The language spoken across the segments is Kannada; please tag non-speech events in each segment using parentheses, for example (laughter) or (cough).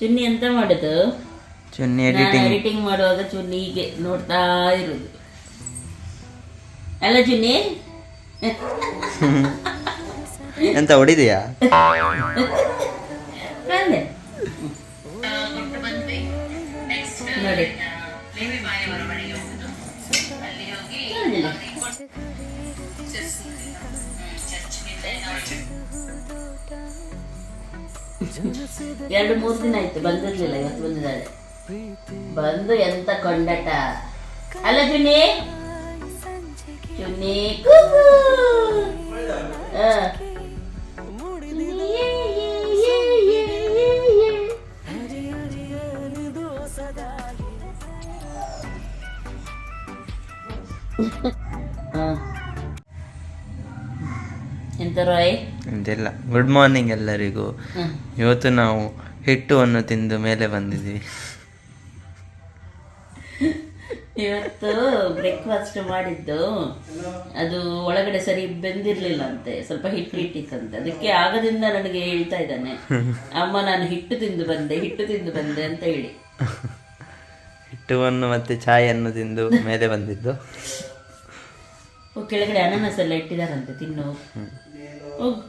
ಚುನ್ನಿ ಎಂತ ಮಾಡುದು? ಚುನ್ನಿ ಎಡಿಟಿಂಗ್ ಎಡಿಟಿಂಗ್ ಮಾಡುವಾಗ ಚುನ್ನಿ ಹೀಗೆ ನೋಡ್ತಾ ಇರುದು. ಅಲ್ಲ ಚುನ್ನಿ? (laughs) ಎಂತ ಹೊಡಿದೆಯಾ? ಎರಡು ಮೂರು ದಿನ ಆಯ್ತು ಬಂದಿರ್ಲಿಲ್ಲ ಇವತ್ತು ಬಂದಿದ್ದಾಳೆ ಬಂದು ಎಂತ ಕೊಂಡಟ? ಅಲ್ಲ ಚುನ್ನಿ ಚುನ್ನಿ ಎಂತ ರಾಯ್? ಎಂತಿಲ್ಲ. ಗುಡ್ ಮಾರ್ನಿಂಗ್ ಎಲ್ಲರಿಗೂ. ಇವತ್ತು ನಾವು ಹಿಟ್ಟುವನ್ನು ತಿಂದು ಮೇಲೆ ಬಂದಿದ್ದೀವಿ. ಇವತ್ತು ಬ್ರೇಕ್ಫಾಸ್ಟ್ ಮಾಡಿದ್ದು. ಅದು ಒಳಗಡೆ ಸರಿ ಬೆಂದಿರ್ಲಿಲ್ಲ ಅಂತೆ ಸ್ವಲ್ಪ ಹಿಟ್ಟು ಹಿಟ್ಟಿತ್ತಂತೆ ಅದಕ್ಕೆ ಆಗದಿಂದ ನನಗೆ ಹೇಳ್ತಾ ಇದ್ದಾನೆ. ಅಮ್ಮ ನಾನು ಹಿಟ್ಟು ತಿಂದು ಬಂದೆ ಹಿಟ್ಟು ತಿಂದು ಬಂದೆ ಅಂತ ಹೇಳಿ. ಹಿಟ್ಟುವನ್ನು ಮತ್ತೆ ಚಾಯನ್ನು ತಿಂದು ಮೇಲೆ ಬಂದಿದ್ದು. ಓ, ಕೆಳಗಡೆ ಅನಾನಸ್ ಎಲ್ಲ ಇಟ್ಟಿದಾರಂತೆ ತಿನ್ನು. ಹೋಗಿ.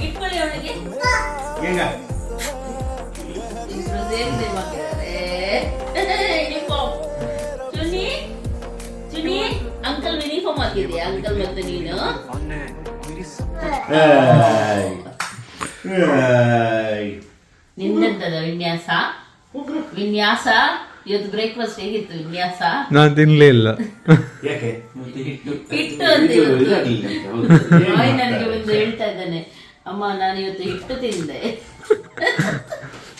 ಇಟ್ಕೊಳ್ಳಿ ಅವಳಿಗೆ ಇಬ್ರು ಸೇಮ್ ಸೇಮ್ ಆಗಿದ್ದಾರೆ ಯೂನಿಫಾರ್ಮ್ ಚುನಿ ಚುನಿ ಅಂಕಲ್ ಯೂನಿಫಾರ್ಮ್ ಹಾಕಿದ್ಯಾ ಅಂಕಲ್ ಮತ್ತೆ ನೀನು ನಿಂದೆಂತದ ವಿನ್ಯಾಸ ವಿನ್ಯಾಸ ಇವತ್ತು ಬ್ರೇಕ್ಫಾಸ್ಟ್ ಹೇಗಿತ್ತು ವಿನ್ಯಾಸ? ನಾನು ತಿನ್ಲೇ ಇಲ್ಲ. ಹಿಟ್ಟು ಅಂತ ಇವತ್ತು. ರಾಯ್ ನನಗೆ ಒಂದು ಹೇಳ್ತಾ ಇದ್ದಾನೆ. ಅಮ್ಮ ನಾನು ಇವತ್ತು ಹಿಟ್ಟು ತಿಂದೆ.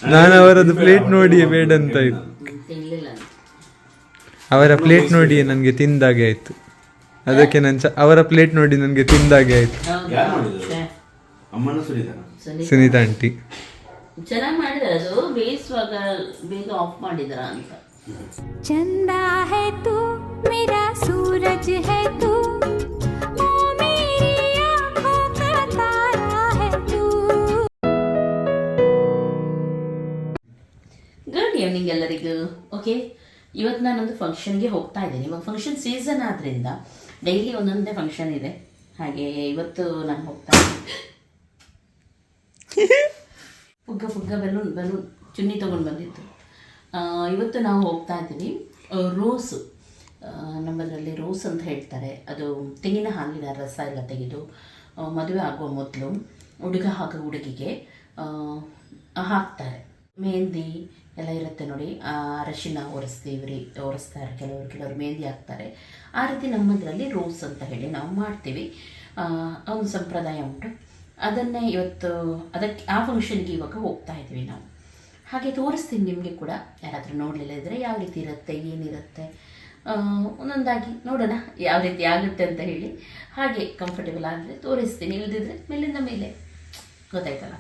ನಾನು ಅವರದ್ದು ಪ್ಲೇಟ್ ನೋಡಿಯೇ ಬೇಡ ಅಂತ ಇತ್ತು. ತಿನ್ಲಿಲ್ಲ ಅಂತ. ಅವರ ಪ್ಲೇಟ್ ನೋಡಿ ನನಗೆ ತಿಂದಾಗೆ ಆಯ್ತು. ಅದಕ್ಕೆ ನಾನು ಚ- ಅವರ ಪ್ಲೇಟ್ ನೋಡಿ ನನಗೆ ತಿಂದಾಗೆ ಆಯ್ತು. ಹೌದಾ? ಅಮ್ಮನ ಸುರಿದ ಸುನೀತಾ. ಸುನೀತಾ ಆಂಟಿ. ಚೆನ್ನಾಗಿ ಮಾಡಿದ್ರೆ. ಅದು ಬೇಯಿಸುವಾಗ ಬೇಗ ಆಫ್ ಮಾಡಿದಾರ ಅಂತ. ಚಂದ ಹೇತು ಮೇರಾ ಸೂರಜ್ ಹೇತು ತೂ ಗುಡ್ ಎಲ್ಲರಿಗೂ. ಓಕೆ ಇವತ್ತು ನಾನೊಂದು ಫಂಕ್ಷನ್ಗೆ ಹೋಗ್ತಾ ಇದ್ದೇನೆ. ಇವಾಗ ಫಂಕ್ಷನ್ ಸೀಸನ್ ಆದ್ರಿಂದ ಡೈಲಿ ಒಂದೊಂದೇ ಫಂಕ್ಷನ್ ಇದೆ. ಹಾಗೆ ಇವತ್ತು ನಾನು ಹೋಗ್ತಾ ಇದ್ದೀನಿ. ಪುಗ್ಗ ಪುಗ್ಗ ಬೆಲೂನ್ ಬೆಲೂನ್ ಚುನ್ನಿ ತೊಗೊಂಡು ಬಂದಿತ್ತು. ಇವತ್ತು ನಾವು ಹೋಗ್ತಾ ಇದ್ದೀವಿ ರೋಸು. ನಮ್ಮದರಲ್ಲಿ ರೋಸ್ ಅಂತ ಹೇಳ್ತಾರೆ. ಅದು ತೆಂಗಿನ ಹಾಲಿನ ರಸ ಎಲ್ಲ ತೆಗೆದು ಮದುವೆ ಆಗುವ ಮೊದಲು ಹುಡುಗ ಹಾಗೂ ಹುಡುಗಿಗೆ ಹಾಕ್ತಾರೆ. ಮೆಹಂದಿ ಎಲ್ಲ ಇರುತ್ತೆ ನೋಡಿ. ಅರಶಿನ ಒರೆಸ್ತೀವಿ ರೀ, ಒರೆಸ್ತಾರೆ ಕೆಲವರು ಕೆಲವರು ಮೆಹಂದಿ ಹಾಕ್ತಾರೆ. ಆ ರೀತಿ ನಮ್ಮದರಲ್ಲಿ ರೋಸ್ ಅಂತ ಹೇಳಿ ನಾವು ಮಾಡ್ತೀವಿ. ಒಂದು ಸಂಪ್ರದಾಯ ಉಂಟು. ಅದನ್ನೇ ಇವತ್ತು, ಅದಕ್ಕೆ ಆ ಫಂಕ್ಷನ್ಗೆ ಇವಾಗ ಹೋಗ್ತಾ ಇದ್ದೀವಿ ನಾವು. ಹಾಗೆ ತೋರಿಸ್ತೀನಿ ನಿಮಗೆ ಕೂಡ. ಯಾರಾದರೂ ನೋಡಲಿಲ್ಲ ಇದ್ದರೆ ಯಾವ ರೀತಿ ಇರುತ್ತೆ, ಏನಿರುತ್ತೆ? ಒಂದೊಂದಾಗಿ ನೋಡೋಣ ಯಾವ ರೀತಿ ಆಗುತ್ತೆ ಅಂತ ಹೇಳಿ. ಹಾಗೆ ಕಂಫರ್ಟೇಬಲ್ ಆದರೆ ತೋರಿಸ್ತೀನಿ. ಇಲ್ದಿದ್ರೆ ಮೇಲಿಂದ ಮೇಲೆ. ಗೊತ್ತಾಯ್ತಲ್ಲ?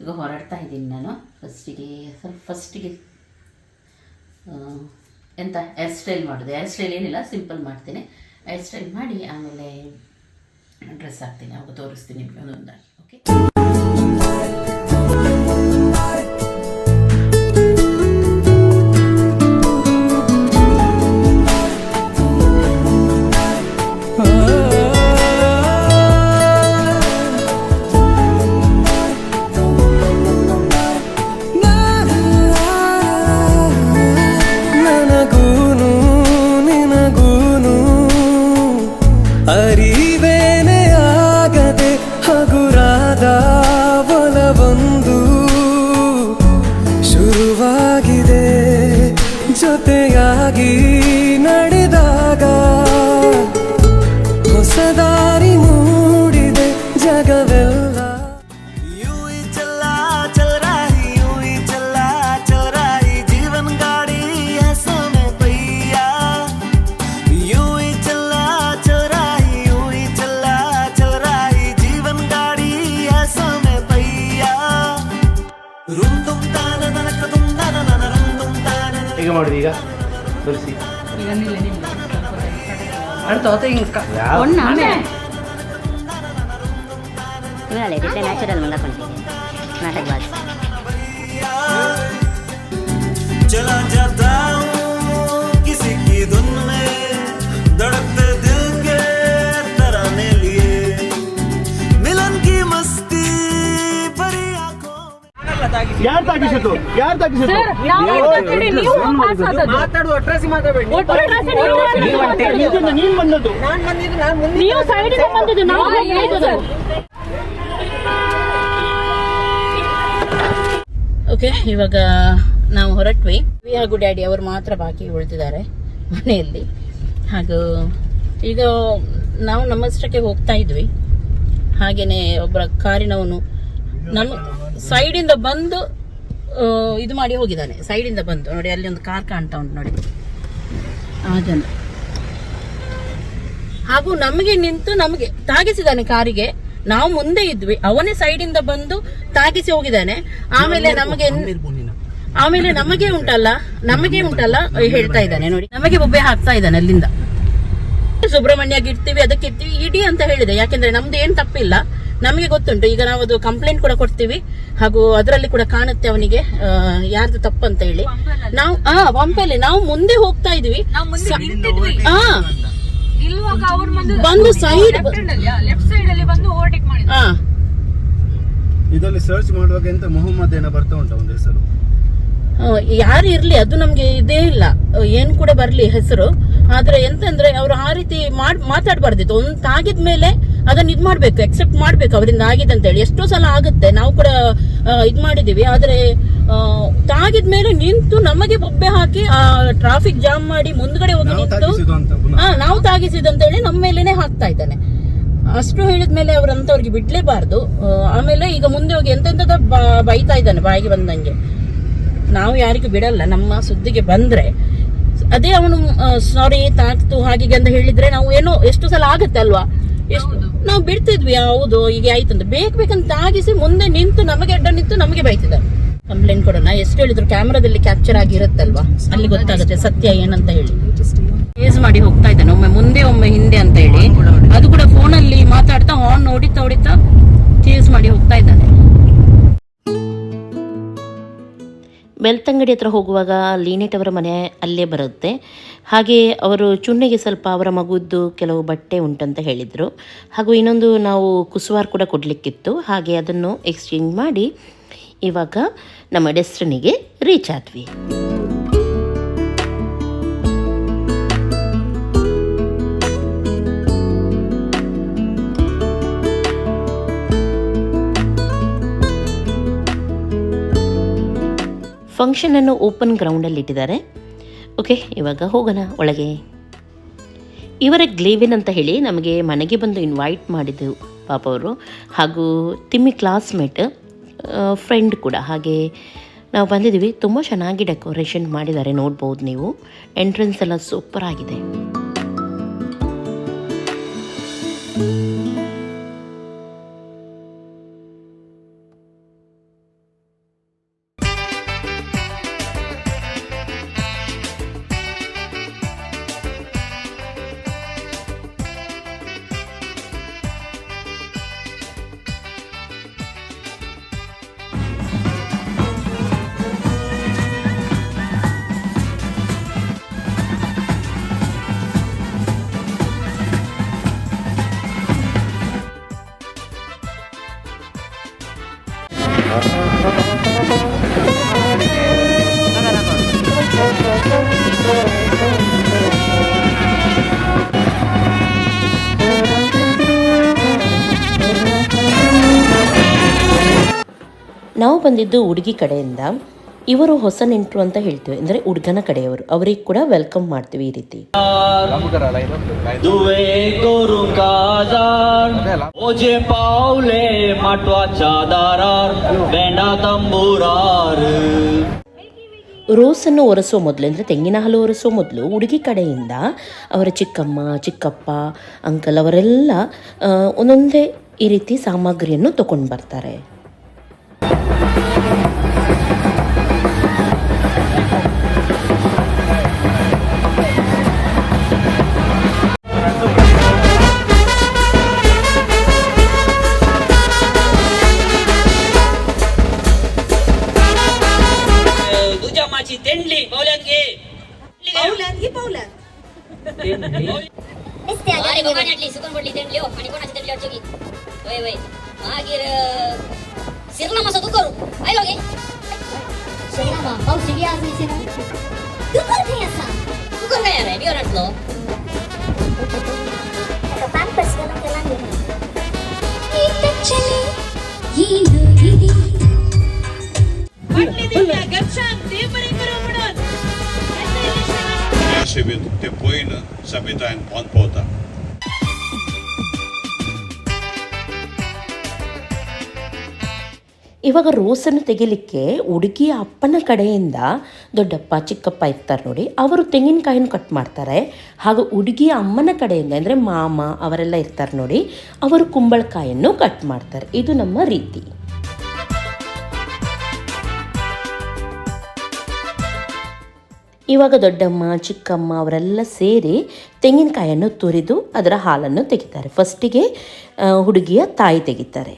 ಈಗ ಹೊರಡ್ತಾ ಇದ್ದೀನಿ ನಾನು. ಫಸ್ಟಿಗೆ ಸ್ವಲ್ಪ ಫಸ್ಟಿಗೆ ಎಂತ? ಹೇರ್ ಸ್ಟೈಲ್ ಮಾಡೋದು. ಹೇರ್ ಸ್ಟೈಲ್ ಏನಿಲ್ಲ ಸಿಂಪಲ್ ಮಾಡ್ತೀನಿ. ಹೇರ್ ಸ್ಟೈಲ್ ಮಾಡಿ ಆಮೇಲೆ ಡ್ರೆಸ್ ಹಾಕ್ತೀನಿ. ಅವಾಗ ತೋರಿಸ್ತೀನಿ ನಿಮಗೆ ಒಂದೊಂದಾಗಿ. ಓಕೆ ஒண்ணாமே இவனாலே ரிட்டே நேச்சுரல் மங்க பண்ணிட்டீங்க ಯಾರು ತಾಗಿಸಿತು ಯಾರು ತಾಗಿಸಿತು ಮಾತಾಡುವ ಅಟ್ರಾಸಿ ಮಾತಾಡಬೇಡಿ ನೀನ್ ಬಂದದ್ದು ನೀವು ಸೈಡಿಗೆ ಬಂದಿದ್ದು ನಾವು ಹೋಗ್ತಿದ್ದು. ಓಕೆ ಇವಾಗ ನಾವು ಹೊರಟ್ವಿ. ವಿ ಹಾಗೂ ಡ್ಯಾಡಿ ಅವರು ಮಾತ್ರ ಬಾಕಿ ಉಳಿದಿದ್ದಾರೆ ಮನೆಯಲ್ಲಿ. ಹಾಗೂ ಈಗ ನಾವು ನಮ್ಮಷ್ಟಕ್ಕೆ ಹೋಗ್ತಾ ಇದ್ವಿ. ಹಾಗೇನೆ ಒಬ್ಬರ ಕಾರಿನವನು ನಮ್ಮ ಸೈಡಿಂದ ಬಂದು ಇದು ಮಾಡಿ ಹೋಗಿದ್ದಾನೆ. ಸೈಡಿಂದ ಬಂದು. ನೋಡಿ ಅಲ್ಲಿ ಒಂದು ಕಾರ್ ಕಾಣ್ತಾ ಉಂಟು ನೋಡಿ. ಆ ಜನ ಹಾಗೂ ನಮಗೆ ನಿಂತು ನಮಗೆ ತಾಗಿಸಿದಾನೆ ಕಾರಿಗೆ. ನಾವು ಮುಂದೆ ಇದ್ವಿ. ಅವನೇ ಸೈಡಿಂದ ಬಂದು ತಾಗಿಸಿ ಹೋಗಿದ್ದಾನೆ. ಆಮೇಲೆ ನಮಗೆ ಆಮೇಲೆ ನಮಗೆ ಉಂಟಲ್ಲ ನಮಗೆ ಉಂಟಲ್ಲ ಹೇಳ್ತಾ ಇದ್ದಾನೆ ನೋಡಿ. ನಮಗೆ ಬೊಬ್ಬೆ ಹಾಕ್ತಾ ಇದ್ದಾನೆ ಅಲ್ಲಿಂದ. ಸುಬ್ರಹ್ಮಣ್ಯ ಇರ್ತೀವಿ ಅದಕ್ಕೆ ಇರ್ತೀವಿ ಇಡಿ ಅಂತ ಹೇಳಿದೆ. ಯಾಕೆಂದ್ರೆ ನಮ್ದು ಏನ್ ತಪ್ಪಿಲ್ಲ. ನಮಗೆ ಗೊತ್ತುಂಟು. ಈಗ ನಾವು ಅದು ಕಂಪ್ಲೇಂಟ್ ಕೂಡ ಕೊಡ್ತೀವಿ. ಹಾಗೂ ಅದರಲ್ಲಿ ಕೂಡ ಕಾಣುತ್ತೆ ಅವನಿಗೆ. ಯಾರ್ದು ತಪ್ಪು ಅಂತ ಹೇಳಿ. ನಾವು ಹಾ ಪಂಪೆಯಲ್ಲಿ ನಾವು ಮುಂದೆ ಹೋಗ್ತಾ ಇದ್ವಿ. ಹಾ ಬಂದು ಬಂದು ಸೈಡ್ ಲೆಫ್ಟ್ ಸೈಡ್ ಅಲ್ಲಿ ಬಂದು ಓವರ್ಟೇಕ್ ಮಾಡಿ ಆ. ಇದರಲ್ಲಿ ಸರ್ಚ್ ಮಾಡುವಾಗ ಎಂತ ಮೊಹಮ್ಮದ್ ಏನೋ ಬರ್ತಾ ಉಂಟು ಒಂದು ಹೆಸರು? ಆ, ಯಾರು ಇರ್ಲಿ ಅದು ನಮ್ಗೆ ಇದೇ ಇಲ್ಲ. ಏನ್ ಕೂಡ ಬರ್ಲಿ ಹೆಸರು. ಆದ್ರೆ ಎಂತಂದ್ರೆ ಅವ್ರು ಆ ರೀತಿ ಮಾಡ್ ಮಾತಾಡ್ಬಾರ್ದಿತ್ತು. ಒಂದ್ ತಾಗಿದ ಮೇಲೆ ಅದನ್ನ ಇದ್ ಮಾಡ್ಬೇಕು ಎಕ್ಸೆಪ್ಟ್ ಮಾಡ್ಬೇಕು ಅವರಿಂದ ಆಗಿದೆ ಅಂತ ಹೇಳಿ ಎಷ್ಟೋ ಸಲ ಆಗುತ್ತೆ ನಾವು ಕೂಡ ಇದು ಮಾಡಿದೀವಿ. ಆದ್ರೆ ತಾಗಿದ ಮೇಲೆ ನಿಂತು ನಮಗೆ ಬೊಬ್ಬೆ ಹಾಕಿ ಆ ಟ್ರಾಫಿಕ್ ಜಾಮ್ ಮಾಡಿ ಮುಂದ್ಗಡೆ ಹೋಗಿ ನಾವು ನಿಂತು ಹಾ ನಾವು ತಾಗಿಸಿದಂತ ಹೇಳಿ ನಮ್ಮ ಮೇಲೇನೆ ಹಾಕ್ತಾ ಇದ್ದಾನೆ. ಅಷ್ಟು ಹೇಳಿದ್ಮೇಲೆ ಅವ್ರಂತವ್ರಿಗೆ ಬಿಡ್ಲೇಬಾರ್ದು. ಆಮೇಲೆ ಈಗ ಮುಂದೆ ಹೋಗಿ ಎಂತೆಂತದ ಬೈತಾ ಇದ್ದಾನೆ ಬಾಯಿಗೆ ಬಂದಂಗೆ. ನಾವು ಯಾರಿಗೂ ಬಿಡಲ್ಲ ನಮ್ಮ ಸುದ್ದಿಗೆ ಬಂದ್ರೆ. ಅದೇ ಅವನು ಸಾರಿ ತಾಕ್ತು ಹಾಗೆ ಅಂತ ಹೇಳಿದ್ರೆ ನಾವು ಏನೋ ಎಷ್ಟು ಸಲ ಆಗುತ್ತೆ ಅಲ್ವಾ? ಎಷ್ಟು ನಾವು ಬಿಡ್ತಿದ್ವಿ, ಹೌದು ಈಗ ಆಯ್ತು ಅಂತ. ಬೇಕು ಬೇಕಂತ ಆಗಿಸಿ ಮುಂದೆ ನಿಂತು ನಮಗೆ ಅಡ್ಡ ನಿಂತು ನಮಗೆ ಬೈತಿದ್ದಾರೆ. ಕಂಪ್ಲೇಂಟ್ ಕೊಡೋಣ, ಎಷ್ಟು ಹೇಳಿದ್ರು ಕ್ಯಾಮ್ರಾದಲ್ಲಿ ಕ್ಯಾಪ್ಚರ್ ಆಗಿರುತ್ತಲ್ವಾ? ಅಲ್ಲಿ ಗೊತ್ತಾಗುತ್ತೆ, ಸತ್ಯ ಏನಂತ ಹೇಳಿ. ಯೂಸ್ ಮಾಡಿ ಹೋಗ್ತಾ ಇದ್ದಾನೆ, ಒಮ್ಮೆ ಮುಂದೆ, ಒಮ್ಮೆ ಹಿಂದೆ ಅಂತ ಹೇಳಿ. ಅದು ಕೂಡ ಫೋನಲ್ಲಿ ಮಾತಾಡ್ತಾ ಆನ್ ನೋಡಿತಾ, ಹೊಡಿತಾ ಚೇಸ್ ಮಾಡಿ ಹೋಗ್ತಾ ಇದ್ದಾನೆ. ಬೆಳ್ತಂಗಡಿ ಹತ್ರ ಹೋಗುವಾಗ ಲೀನೆಟ್ ಅವರ ಮನೆ ಅಲ್ಲೇ ಬರುತ್ತೆ. ಹಾಗೆ ಅವರು ಚುನ್ನಿಗೆ ಸ್ವಲ್ಪ ಅವರ ಮಗುದ್ದು ಕೆಲವು ಬಟ್ಟೆ ಉಂಟಂತ ಹೇಳಿದರು. ಹಾಗೂ ಇನ್ನೊಂದು ನಾವು ಕುಸುವಾರ್ ಕೂಡ ಕೊಡಲಿಕ್ಕಿತ್ತು. ಹಾಗೆ ಅದನ್ನು ಎಕ್ಸ್ಚೇಂಜ್ ಮಾಡಿ ಇವಾಗ ನಮ್ಮ ಡೆಸ್ಟಿನಿಗೆ ರೀಚ್ ಆದ್ವಿ. ಫಂಕ್ಷನನ್ನು ಓಪನ್ ಗ್ರೌಂಡಲ್ಲಿ ಇಟ್ಟಿದ್ದಾರೆ. ಓಕೆ ಇವಾಗ ಹೋಗೋಣ ಒಳಗೆ. ಇವರ ಗ್ಲೇವಿನ್ ಅಂತ ಹೇಳಿ ನಮಗೆ ಮನೆಗೆ ಬಂದು ಇನ್ವೈಟ್ ಮಾಡಿದ್ದು ಪಾಪ ಅವರು. ಹಾಗೂ ತಿಮ್ಮಿ ಕ್ಲಾಸ್ಮೇಟ್ ಫ್ರೆಂಡ್ ಕೂಡ. ಹಾಗೆ ನಾವು ಬಂದಿದ್ದೀವಿ. ತುಂಬ ಚೆನ್ನಾಗಿ ಡೆಕೋರೇಷನ್ ಮಾಡಿದ್ದಾರೆ. ನೋಡ್ಬೋದು ನೀವು. ಎಂಟ್ರೆನ್ಸ್ ಎಲ್ಲ ಸೂಪರ್ ಆಗಿದೆ. ನಾವು ಬಂದಿದ್ದು ಹುಡುಗಿ ಕಡೆಯಿಂದ. ಇವರು ಹೊಸ ನೆಂಟರು ಅಂತ ಹೇಳ್ತೀವಿ. ಅಂದ್ರೆ ಹುಡುಗನ ಕಡೆಯವರು. ಅವರಿಗೆ ಕೂಡ ವೆಲ್ಕಮ್ ಮಾಡ್ತೀವಿ ಈ ರೀತಿ. ರೋಸನ್ನು ಒರೆಸೋ ಮೊದಲು ಅಂದರೆ ತೆಂಗಿನ ಹಾಲು ಒರೆಸೋ ಮೊದಲು ಹುಡುಗಿ ಕಡೆಯಿಂದ ಅವರ ಚಿಕ್ಕಮ್ಮ ಚಿಕ್ಕಪ್ಪ ಅಂಕಲ್ ಅವರೆಲ್ಲ ಒಂದೊಂದೇ ಈ ರೀತಿ ಸಾಮಗ್ರಿಯನ್ನು ತಗೊಂಡು ಬರ್ತಾರೆ. कोणाची तेंडली वाटतो की वय वय मागीर सिरनामा सो तू करू आयलो गे सिरनामा पाऊस सिगी आज नाही सिरनामा तू कर काय असा तू कर काय रे बियो नाटलो पांपर्स घालून केला चले ही नदी Sibit, te poina, sabitain pon pota. ಇವಾಗ ರೋಸನ್ನು ತೆಗಿಲಿಕ್ಕೆ ಹುಡುಗಿಯ ಅಪ್ಪನ ಕಡೆಯಿಂದ ದೊಡ್ಡಪ್ಪ, ಚಿಕ್ಕಪ್ಪ ಇರ್ತಾರೆ ನೋಡಿ, ಅವರು ತೆಂಗಿನಕಾಯಿನ ಕಟ್ ಮಾಡ್ತಾರೆ. ಹಾಗೂ ಹುಡುಗಿಯ ಅಮ್ಮನ ಕಡೆಯಿಂದ, ಅಂದರೆ ಮಾಮ, ಅವರೆಲ್ಲ ಇರ್ತಾರೆ ನೋಡಿ, ಅವರು ಕುಂಬಳಕಾಯನ್ನು ಕಟ್ ಮಾಡ್ತಾರೆ. ಇದು ನಮ್ಮ ರೀತಿ. ಇವಾಗ ದೊಡ್ಡಮ್ಮ, ಚಿಕ್ಕಮ್ಮ ಅವರೆಲ್ಲ ಸೇರಿ ತೆಂಗಿನಕಾಯನ್ನು ತುರಿದು ಅದರ ಹಾಲನ್ನು ತೆಗಿತಾರೆ. ಫಸ್ಟಿಗೆ ಹುಡುಗಿಯ ತಾಯಿ ತೆಗಿತಾರೆ.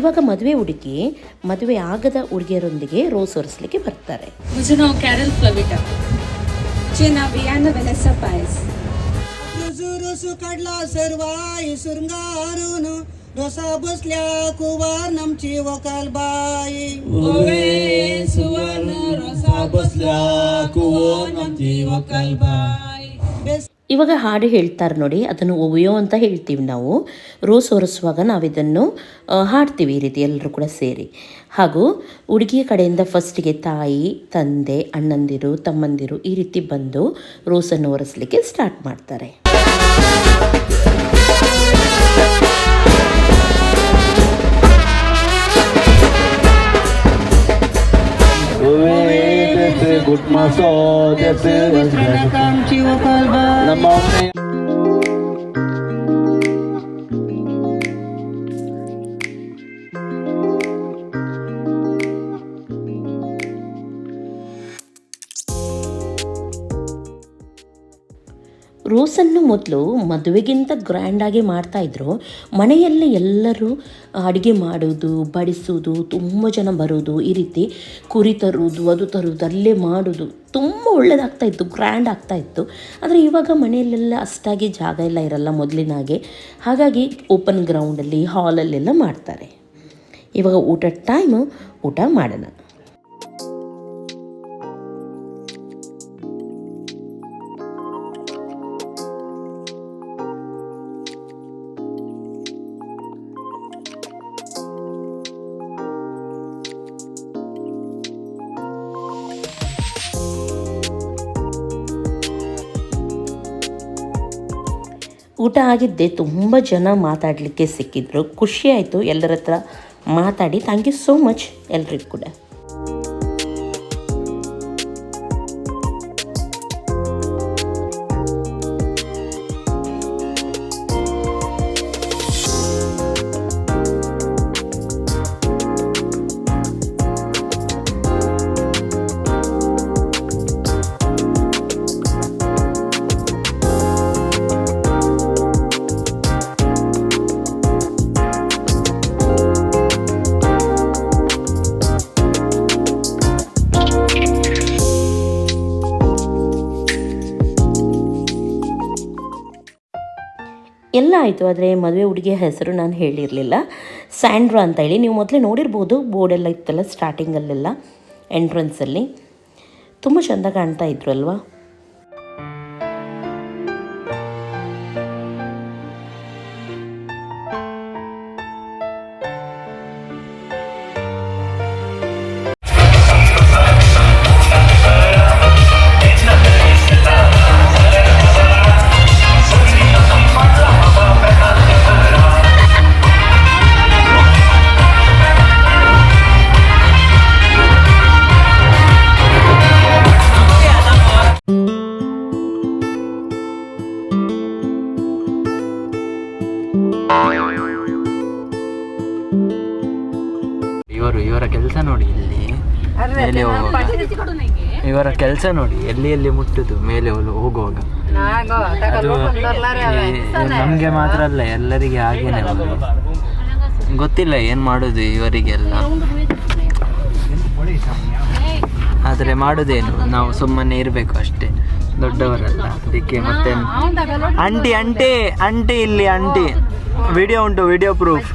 ಇವಾಗ ಮದುವೆ ಹುಡುಗಿ ಮದುವೆ ಆಗದ ಹುಡುಗಿಯರೊಂದಿಗೆ ರೋಸ್ ಒರೆಸ್ಲಿಕ್ಕೆ ಬರ್ತಾರೆ माझं नाव कॅरल फ्लविटा चे नाव याना वेलेसा पायस रुसू रुसू काढला सर्वाई सुरंगारून रसा बसल्या कुवार नमची वकाल बाई सुवर्ण रसा बसल्या कुवोन आमची वकालबाई ಇವಾಗ ಹಾಡು ಹೇಳ್ತಾರೆ ನೋಡಿ, ಅದನ್ನು ಒಯ್ಯೋ ಅಂತ ಹೇಳ್ತೀವಿ ನಾವು. ರೋಸ್ ಒರೆಸುವಾಗ ನಾವಿದನ್ನು ಇದನ್ನು ಹಾಡ್ತೀವಿ ಈ ರೀತಿ ಎಲ್ಲರೂ ಕೂಡ ಸೇರಿ. ಹಾಗೂ ಹುಡುಗಿಯ ಕಡೆಯಿಂದ ಫಸ್ಟಿಗೆ ತಾಯಿ, ತಂದೆ, ಅಣ್ಣಂದಿರು, ತಮ್ಮಂದಿರು ಈ ರೀತಿ ಬಂದು ರೋಸನ್ನು ಒರೆಸಲಿಕ್ಕೆ ಸ್ಟಾರ್ಟ್ ಮಾಡ್ತಾರೆ. gutmaso, desu, desu, desu, desu, ರೋಸನ್ನು ಮೊದಲು ಮದುವೆಗಿಂತ ಗ್ರ್ಯಾಂಡಾಗಿ ಮಾಡ್ತಾಯಿದ್ರು ಮನೆಯಲ್ಲೇ ಎಲ್ಲರೂ ಅಡುಗೆ ಮಾಡೋದು, ಬಡಿಸೋದು, ತುಂಬ ಜನ ಬರೋದು, ಈ ರೀತಿ ಕುರಿ ತರುವುದು ಅದು ತರುವುದು ಅಲ್ಲೇ ಮಾಡೋದು. ತುಂಬ ಒಳ್ಳೆಯದಾಗ್ತಾ ಇತ್ತು ಗ್ರ್ಯಾಂಡ್ ಆಗ್ತಾ ಇತ್ತು. ಆದರೆ ಇವಾಗ ಮನೆಯಲ್ಲೆಲ್ಲ ಅಷ್ಟಾಗಿ ಜಾಗ ಎಲ್ಲ ಇರಲ್ಲ ಮೊದಲಿನಾಗೆ ಹಾಗಾಗಿ ಓಪನ್ ಗ್ರೌಂಡಲ್ಲಿ ಹಾಲಲ್ಲೆಲ್ಲ ಮಾಡ್ತಾರೆ. ಇವಾಗ ಊಟದ ಟೈಮು ಊಟ ಮಾಡೋಣ. ಆಗಿದ್ದೆ, ತುಂಬ ಜನ ಮಾತಾಡಲಿಕ್ಕೆ ಸಿಕ್ಕಿದ್ರು. ಖುಷಿ ಆಯಿತು ಎಲ್ಲರ ಹತ್ರ ಮಾತಾಡಿ. ಥ್ಯಾಂಕ್ ಯು ಸೋ ಮಚ್ ಎಲ್ರಿಗೂ ಕೂಡ. ಎಲ್ಲ ಆಯಿತು, ಆದರೆ ಮದುವೆ ಹುಡುಗಿಯ ಹೆಸರು ನಾನು ಹೇಳಿರಲಿಲ್ಲ. ಸ್ಯಾಂಡ್ರಾ ಅಂತ ಹೇಳಿ, ನೀವು ಮೊದಲೇ ನೋಡಿರ್ಬೋದು, ಬೋರ್ಡೆಲ್ಲ ಇತ್ತಲ್ಲ ಸ್ಟಾರ್ಟಿಂಗಲ್ಲೆಲ್ಲ ಎಂಟ್ರೆನ್ಸಲ್ಲಿ ತುಂಬ ಚೆಂದ ಕಾಣ್ತಾ ಇದ್ರು ಅಲ್ವಾ? ಕೆಲಸ ನೋಡಿ ಎಲ್ಲಿ ಎಲ್ಲಿ ಮುಟ್ಟುದು ಮೇಲೆ ಹೋಗುವಾಗ. ಅದು ನಮ್ಗೆ ಮಾತ್ರ ಅಲ್ಲ ಎಲ್ಲರಿಗೆ ಹಾಗೇನೆ. ಗೊತ್ತಿಲ್ಲ ಏನ್ ಮಾಡುದು ಇವರಿಗೆಲ್ಲ. ಆದ್ರೆ ಮಾಡುದೇನು ನಾವು ಸುಮ್ಮನೆ ಇರ್ಬೇಕು ಅಷ್ಟೇ. ದೊಡ್ಡವರಲ್ಲ ಅದಕ್ಕೆ ಮತ್ತೆ ಅಂಟಿ ಅಂಟಿ ಅಂಟಿ ಇಲ್ಲಿ ಅಂಟಿ. ವಿಡಿಯೋ ಉಂಟು ವಿಡಿಯೋ ಪ್ರೂಫ್.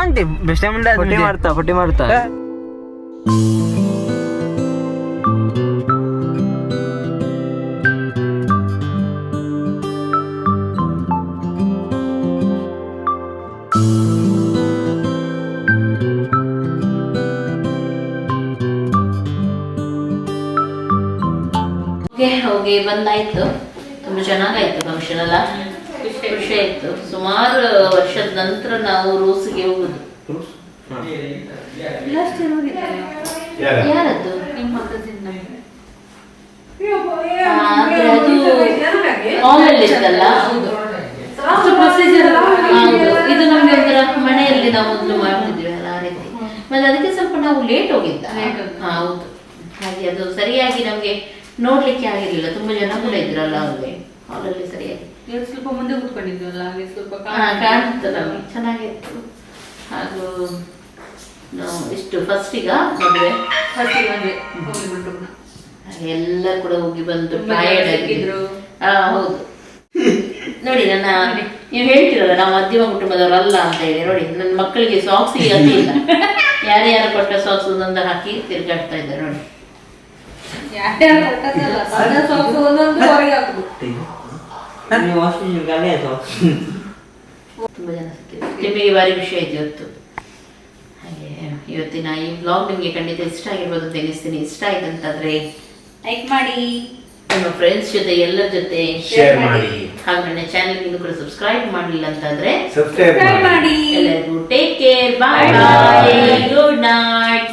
ಆಂಟಿ ಪುಟ್ಟಿ ಮಾಡ್ತಾ ಪುಟ್ಟಿ ಮಾಡ್ತಾ. ಹೋಗಿ ಬಂದಾಯ್ತು. ತುಂಬ ಚೆನ್ನಾಗಾಯ್ತು ಫಂಕ್ಷನ್ ಎಲ್ಲ. ಖುಷಿ ಆಯ್ತು. ಸುಮಾರು ವರ್ಷದ ನಂತರ ನಾವು ರೂಸ್ಗೆ ಹೋಗುದು. ಯಾರದ್ದು? ಆದ್ರೆ ಅದು ಆನ್ಲೈನ್ ಇತ್ತಲ್ಲ ಹೌದು. ಇದು ನಮ್ಗೆ ಒಂಥರ ಮನೆಯಲ್ಲಿ ನಾವು ಮೊದಲು ಮಾಡ್ತಿದ್ವಿ ಅಲ್ಲ ಆ ರೀತಿ. ಮತ್ತೆ ಅದಕ್ಕೆ ಸ್ವಲ್ಪ ನಾವು ಲೇಟ್ ಹೋಗಿದ್ದ. ಹೌದು. ಹಾಗೆ ಅದು ಸರಿಯಾಗಿ ನಮ್ಗೆ ನೋಡ್ಲಿಕ್ಕೆ ಆಗಿರ್ಲಿಲ್ಲ. ತುಂಬಾ ಜನ ಕೂಡ ಇದ್ರಲ್ಲ ಅಲ್ಲಿ. ಹಾಲಲ್ಲಿ ಸರಿಯಾಗಿ. ಸ್ವಲ್ಪ ಮುಂದೆ ಕೂತ್ಕೊಂಡಿದ್ವಲ್ಲ ಹಾಗೆ ಸ್ವಲ್ಪ ಹಾ, ಕಾಣ್ತು ನಮ್ಗೆ. ಚೆನ್ನಾಗಿತ್ತು. ಹಾಗೂ ನಾವು ಇಷ್ಟು ಫಸ್ಟಿಗ ಮದುವೆ. ಎಲ್ಲ ಕೂಡ ಹೋಗಿ ಬಂದು ಟಯರ್ಡ್ ಆಗಿದ್ರು. ಹಾ ಹೌದು. (laughs) ನೋಡಿ ನನ್ನ ನೀವು ಹೇಳ್ತಿರಲ್ಲ ನಾವು ಮಧ್ಯಮ ಕುಟುಂಬದವರಲ್ಲ ಅಂತ ಹೇಳಿ. ನೋಡಿ ನನ್ನ ಮಕ್ಕಳಿಗೆ ಸಾಕ್ಸ್ ಇಲ್ಲ. (laughs) ಯಾರ್ಯಾರು ಕೊಟ್ಟ ಸಾಕ್ಸ್ ಒಂದೊಂದು ಹಾಕಿ ತಿರುಗಾಡ್ತಾ ಇದ್ದಾರೆ. ನೋಡಿ. ತುಂಬ ಜನ ನಿಮಗೆ ಭಾರಿ ಖುಷಿ ಆಯ್ತು ಇವತ್ತು ಹಾಗೆ ಇವತ್ತಿನ ಈ ಬ್ಲಾಗ್ ನಿಮಗೆ ಖಂಡಿತ ಇಷ್ಟ ಆಗಿರ್ಬೋದು ಅಂತ ಎನಿಸ್ತೀನಿ ಇಷ್ಟ ಆಯ್ತು ಅಂತಂದ್ರೆ ಲೈಕ್ ಮಾಡಿ ನಿಮ್ಮ ಫ್ರೆಂಡ್ಸ್ ಜೊತೆ ಎಲ್ಲರ ಜೊತೆ ಶೇರ್ ಮಾಡಿ ಹಾಗೂ ನನ್ನ ಚಾನೆಲ್ ಇನ್ನೂ ಕೂಡ ಸಬ್ಸ್ಕ್ರೈಬ್ ಮಾಡಲಿಲ್ಲ ಅಂತಂದ್ರೆ ಸಬ್ಸ್ಕ್ರೈಬ್ ಮಾಡಿ. ಎಲ್ಲರಿಗೂ take care bye bye good night